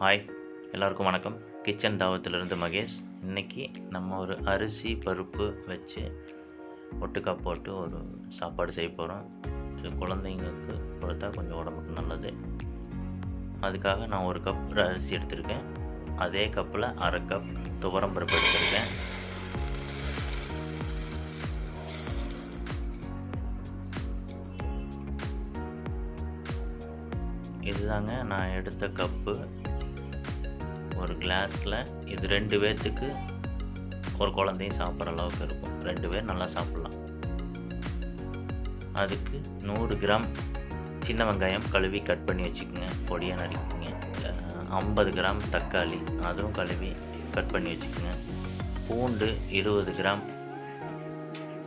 Hi எல்லாருக்கும் வணக்கம். Kitchen தாவத்திலிருந்து மகேஷ். இன்னைக்கு நம்ம ஒரு அரிசி பருப்பு வச்சு ஒட்டுக்கா போட்டு ஒரு சாப்பாடு செய்ய போகிறோம் இது குழந்தைங்களுக்கு கொடுத்தா கொஞ்சம் உடம்புக்கு நல்லது. அதுக்காக நான் ஒரு கப் அரிசி எடுத்திருக்கேன். அதே கப்பில் அரை கப் துவரம் பருப்பு எடுத்திருக்கேன். இதுதாங்க நான் எடுத்த கப்பு ஒரு கிளாஸில் இது ரெண்டு பேர்த்துக்கு ஒரு குழந்தையும் சாப்பிட்ற அளவுக்கு இருக்கும். ரெண்டு பேர் நல்லா சாப்பிட்லாம். அதுக்கு நூறு கிராம் சின்ன வெங்காயம் கழுவி கட் பண்ணி வச்சுக்கோங்க. பொடியாக நறுக்கிங்க ஐம்பது கிராம் தக்காளி அதுவும் கழுவி கட் பண்ணி வச்சுக்கோங்க. பூண்டு இருபது கிராம்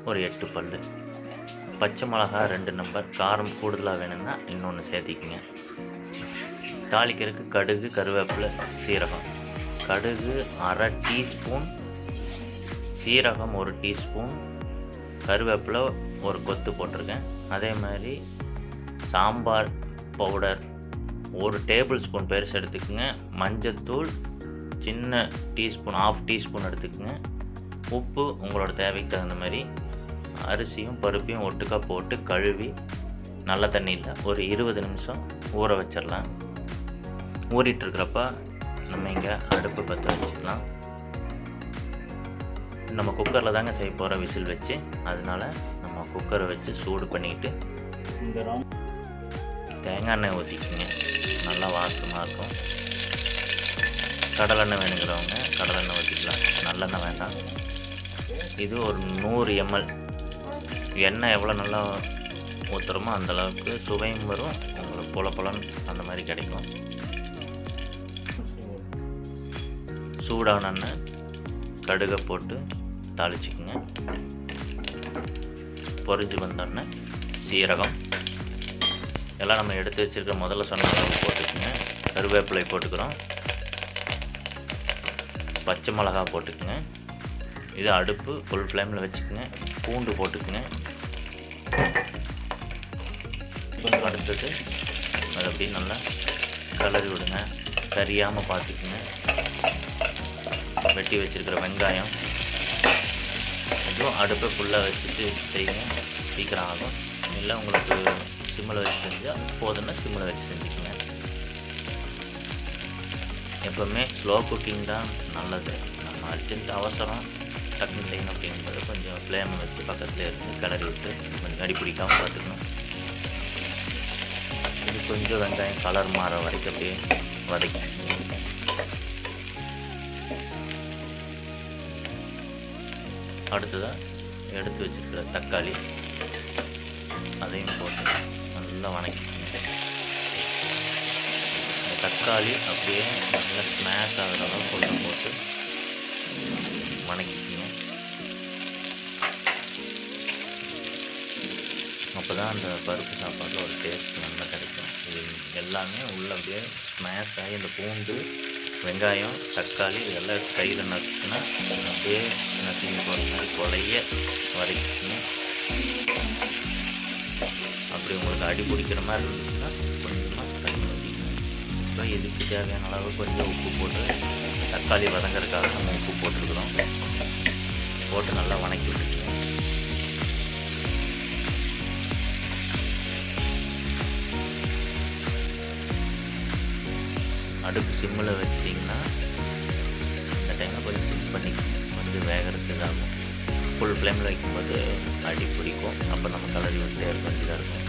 ஒரு எட்டு பல் பச்சை மிளகா ரெண்டு நம்பர் காரம் கூடுதலாக வேணும்னா இன்னொன்று சேர்த்திக்கங்க. தாளிக்கிறதுக்கு கடுகு கருவேப்பிலை சீரகம். கடுகு அரை டீஸ்பூன் சீரகம் ஒரு டீஸ்பூன் கருவேப்பிலை ஒரு கொத்து போட்டிருக்கேன். அதே மாதிரி சாம்பார் பவுடர் ஒரு டேபிள் ஸ்பூன் பெருசு எடுத்துக்கோங்க. மஞ்சத்தூள் சின்ன டீஸ்பூன் ஆஃப் டீஸ்பூன் எடுத்துக்கோங்க. உப்பு உங்களோட தேவைக்கு தகுந்த மாதிரி அரிசியும் பருப்பையும் ஒட்டுக்கா போட்டு கழுவி நல்ல தண்ணியில் ஒரு இருபது நிமிஷம் ஊற வச்சிடலாம். ஊறிட்டு இருக்கிறப்ப நம்ம இங்கே அடுப்பு பற்ற வச்சுக்கலாம். நம்ம குக்கரில் தாங்க செய்ய போகிற விசில் வச்சு அதனால நம்ம குக்கரை வச்சு சூடு பண்ணிக்கிட்டு இந்த தேங்காய் எண்ணெய் ஊற்றிக்கிங்க நல்லா வாசமாக இருக்கும். கடலெண்ணெய் வேணுங்கிறவங்க கடலெண்ணெய் ஊற்றிக்கலாம் நல்லெண்ணெய் வேண்டாம். இது ஒரு நூறு எம்எல். எண்ணெய் எவ்வளோ நல்லா ஊற்றுறோமோ அந்தளவுக்கு சுவையும் வரும். உங்களுக்கு புல புலன்னு அந்த மாதிரி கிடைக்கும். சூடான எண்ணெய் கடுகை போட்டு தாளிச்சுக்குங்க. பொறிஞ்சு வந்தோடனே சீரகம். எல்லாம் நம்ம எடுத்து வச்சுருக்க முதல்ல சொன்ன அளவு கருவேப்பிலை போட்டுக்கிறோம். பச்சை மிளகா போட்டுக்குங்க. இது அடுப்பு ஃபுல் ஃப்ளேமில் வச்சுக்கோங்க. பூண்டு போட்டுக்குங்க. கொஞ்சம் அடுத்தது அதை அப்படியே நல்லா கலரி விடுங்க. கறியாமல் பார்த்துக்குங்க. வெட்டி வச்சுருக்கிற வெங்காயம். கொஞ்சம் அடுப்பை ஃபுல்லாக வச்சுட்டு செய்யுங்க சீக்கிரம் ஆகும். இல்லை உங்களுக்கு சிம்மில் வச்சு செஞ்சால் போதுன்னா சிம்மில் வச்சு செஞ்சுக்கோங்க. எப்போவுமே ஸ்லோ குக்கிங் தான் நல்லது. நம்ம அர்ஜென்ட் அவசரம் டக்குன்னு செய்யணும் அப்படிங்கிறது கொஞ்சம் ஃப்ளேம் வச்சு பக்கத்தில் இருந்து கிளறி விட்டு கொஞ்சம் அடி பிடிக்காமல் பார்த்துக்கணும். இது கொஞ்சம் வெங்காயம் கலர் மாற வரைக்கும் அப்படியே வதக்கி அடுத்ததாக எடுத்து வச்சுருக்கிற தக்காளி. அதையும் போட்டு நல்லா வணக்கிக்கணும் இந்த தக்காளி அப்படியே நல்லா ஸ்மாஷ் ஆகிற அளவுக்கு உள்ள போட்டு வணக்கிக்கணும். அப்போ தான் அந்த பருப்பு சாப்பாட்டில் ஒரு டேஸ்ட் நல்லா கிடைக்கும். இது எல்லாமே உள்ள அப்படியே ஸ்மாஷ் ஆகி அந்த பூண்டு வெங்காயம் தக்காளி இதெல்லாம் கையில் நசுக்குனா அப்படியே நசுங்கி போகிற மாதிரி கொலைய வரைக்கணும் அப்படி உங்களுக்கு அடி பிடிக்கிற மாதிரி இருந்துச்சுன்னா கொஞ்சமாக தண்ணி ஊற்றிக்கணும் இப்போ இதுக்கு தேவையான அளவு கொஞ்சம் உப்பு போட்டு தக்காளி வதங்கிறதுக்காக நம்ம உப்பு போட்டுருக்குறோம். போட்டு நல்லா வணக்கி விட்டுருக்கோம் அடுப்பு சிம்மில் வச்சிட்டிங்கன்னா இந்த டைமில் கொஞ்சம் சிம் பண்ணி வந்து வேகிறதுக்கு ஆகும் ஃபுல் ஃப்ளேமில் வைக்கும்போது அடி பிடிக்கும். அப்போ நம்ம கலரி வந்து இருக்க வேண்டியதாக இருக்கும்.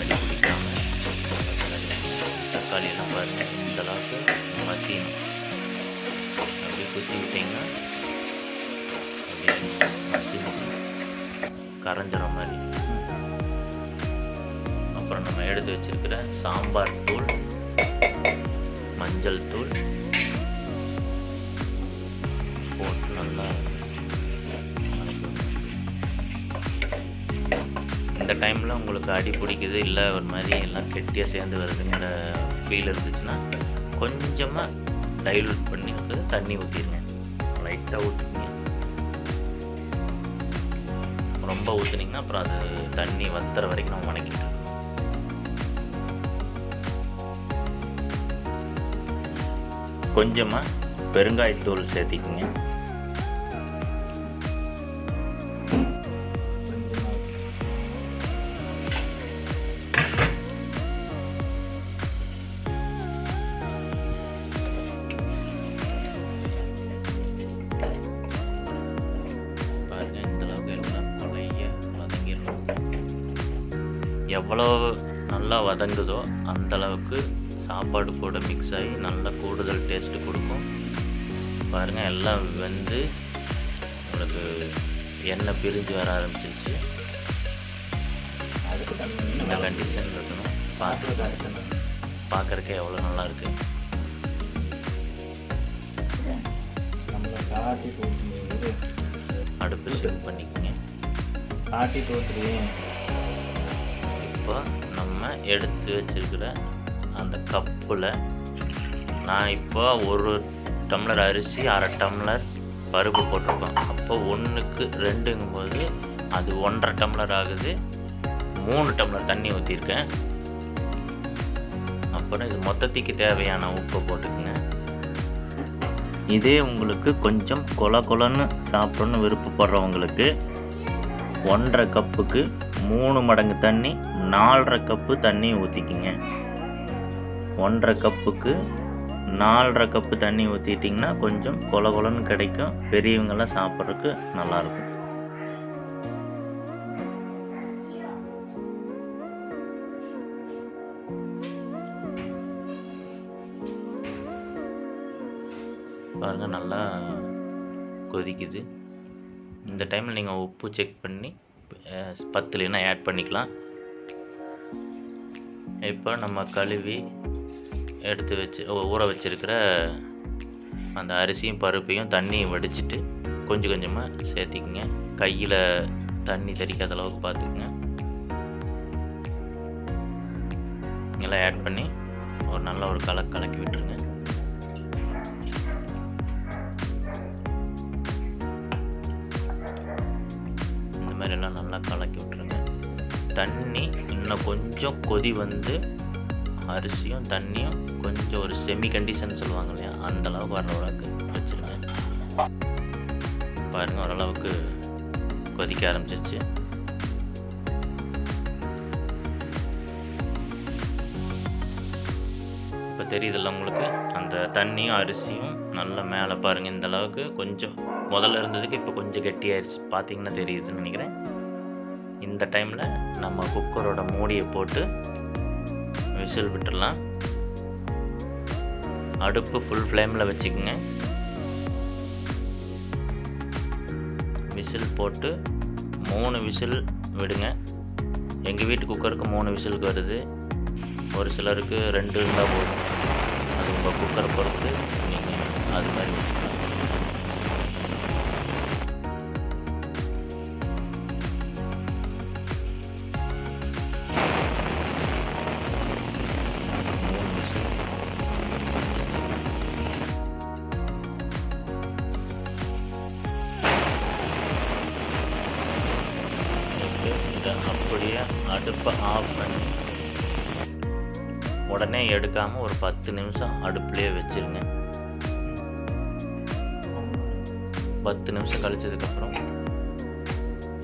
அடி பிடிக்காம தக்காளி இந்த அளவுக்கு மசியணும் அப்படி குத்தி விட்டிங்கன்னா அப்படியே மசி கரைஞ்சிற மாதிரி. அப்புறம் நம்ம எடுத்து வச்சிருக்கிற சாம்பார் தூள் மஞ்சள் தூள் போட்டு நல்லா இந்த டைமில் உங்களுக்கு அடி பிடிக்குது இல்லை ஒரு மாதிரி எல்லாம் கெட்டியாக சேர்ந்து வருதுங்கிற ஃபீல் இருந்துச்சுன்னா கொஞ்சமாக டைலூட் பண்ணி தண்ணி ஊற்றிடுங்க லைட்டாக ஊற்றி ரொம்ப ஊற்றுனீங்கன்னா அப்புறம் அது தண்ணி வத்துற வரைக்கும் நம்ம வணக்கிட்டு கொஞ்சமாக பெருங்காயத்தூள் சேர்த்திக்கிங்க. எவ்வளோ நல்லா வதங்குதோ அந்தளவுக்கு சாப்பாடு கூட மிக்ஸ் ஆகி நல்லா கூடுதல் டேஸ்ட்டு கொடுக்கும். பாருங்கள் எல்லாம் வெந்து உங்களுக்கு எண்ணெய் பிரிஞ்சு வர ஆரம்பிச்சிருச்சு. அதுக்கு இந்த கண்டிஷன் இருக்கணும். பார்த்து பார்க்குறக்கே எவ்வளோ நல்லா இருக்கு. அடுப்பு செட் பண்ணிக்கோங்க. காட்டி தோற்றுறியே இப்போ நம்ம எடுத்து வச்சிருக்கிற அந்த கப்பில் நான் இப்போ ஒரு டம்ளர் அரிசி அரை டம்ளர் பருப்பு போட்டிருக்கோம். அப்போ ஒன்றுக்கு ரெண்டுங்கும்போது அது ஒன்றரை டம்ளர் ஆகுது. மூணு டம்ளர் தண்ணி ஊற்றிருக்கேன் அப்புறம் இது மொத்தத்துக்கு தேவையான உப்பு போட்டுக்குங்க. இதே உங்களுக்கு கொஞ்சம் கொல கொலன்னு சாப்பிடணும்னு விருப்பப்படுறவங்களுக்கு ஒன்றரை கப்புக்கு மூணு மடங்கு தண்ணி நாலரை கப்பு தண்ணி ஊற்றிக்கிங்க ஒன்றரை கப்புக்கு நாலரை கப்பு தண்ணி ஊற்றிட்டிங்கன்னா கொஞ்சம் கொல கொலன்னு கிடைக்கும். பெரியவங்கெல்லாம் சாப்பிட்றதுக்கு நல்லாயிருக்கும். பாருங்கள் நல்லா கொதிக்குது. இந்த டைமில் நீங்கள் உப்பு செக் பண்ணி அஹ், ஆட் பண்ணிக்கலாம். இப்போ நம்ம கழுவி எடுத்து வச்சு ஊற வச்சிருக்கிற அந்த அரிசியும் பருப்பையும் தண்ணியும் வடிச்சிட்டு கொஞ்சம் கொஞ்சமாக சேர்த்திக்கங்க. கையில் தண்ணி தெறிக்காத அளவுக்கு பார்த்துக்குங்க. எல்லாம் ஆட் பண்ணி ஒரு நல்ல ஒரு கலக்கு கலக்கி விட்டுருங்க. எல்லாம் நல்லா கலக்கி விட்ருங்க தண்ணி இன்னும் கொஞ்சம் கொதி வந்து அரிசியும் தண்ணியும் கொஞ்சம் ஒரு செமி கண்டிஷன் சொல்லுவாங்க இல்லையா? அந்த அளவுக்கு வர அளவுக்கு வச்சுருங்க. பாருங்கள் ஓரளவுக்கு கொதிக்க ஆரம்பிச்சிருச்சு. இப்போ தெரியுதுல்ல உங்களுக்கு? அந்த தண்ணியும் அரிசியும் நல்லா மேலே பாருங்கள் இந்த அளவுக்கு கொஞ்சம் முதல்ல இருந்ததுக்கு இப்போ கொஞ்சம் கெட்டியாயிருச்சு. பார்த்தீங்கன்னா தெரியுதுன்னு நினைக்கிறேன். இந்த டைமில் நம்ம குக்கரோட மூடியை போட்டு விசில் விட்டுடலாம் அடுப்பு ஃபுல் ஃப்ளேமில் வச்சுக்கோங்க. விசில் போட்டு மூணு விசில் விடுங்க. எங்கள் வீட்டு குக்கருக்கு மூணு விசிலுக்கு வருது. ஒரு சிலருக்கு ரெண்டு இருந்தால் போதும். அது உங்கள் குக்கரை பொறுத்து நீங்கள் அது மாதிரி வச்சுக்கலாம். இருக்கக்கூடிய அப்படியே அடுப்பை ஆஃப் பண்ணி உடனே எடுக்காமல் ஒரு பத்து நிமிஷம் அடுப்புலேயே வச்சிருங்க. பத்து நிமிஷம் கழிச்சதுக்கப்புறம்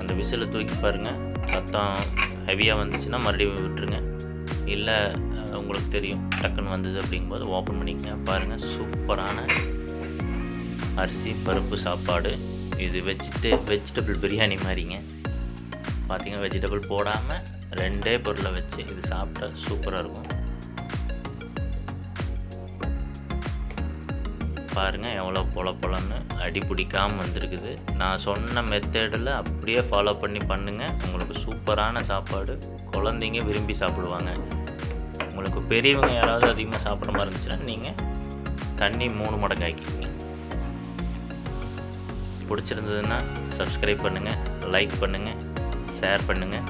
அந்த விசிலை தூக்கி பாருங்கள் சத்தம் ஹெவியாக வந்துச்சுன்னா மறுபடியும் விட்டுருங்க. இல்லை உங்களுக்கு தெரியும் டக்குன்னு வந்தது அப்படிங்கும்போது ஓப்பன் பண்ணிக்கங்க. பாருங்கள் சூப்பரான அரிசி பருப்பு சாப்பாடு. இது வெஜிடே வெஜிடபிள் பிரியாணி மாதிரிங்க. பார்த்தீங்கன்னா வெஜிடபிள் போடாமல் ரெண்டே பொருளை வச்சு இது சாப்பிட்டா சூப்பராக இருக்கும். பாருங்கள் எவ்வளோ பொல பொலன்னு அடி பிடிக்காமல் வந்திருக்குது. நான் சொன்ன மெத்தடில் அப்படியே ஃபாலோ பண்ணி பண்ணுங்கள் உங்களுக்கு சூப்பரான சாப்பாடு குழந்தைங்க விரும்பி சாப்பிடுவாங்க. உங்களுக்கு பெரியவங்க யாராவது அதிகமாக சாப்பிட மாதிரி இருந்துச்சுன்னா நீங்கள் தண்ணி மூணு மடங்கு ஆக்கிக்கங்க. பிடிச்சிருந்ததுன்னா சப்ஸ்கிரைப் பண்ணுங்கள் லைக் பண்ணுங்கள் ஷேர் பண்ணுங்கள்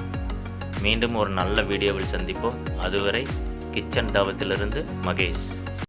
மீண்டும் ஒரு நல்ல வீடியோவில் சந்திப்போம். அதுவரை கிச்சன் தாவத்திலிருந்து மகேஷ்.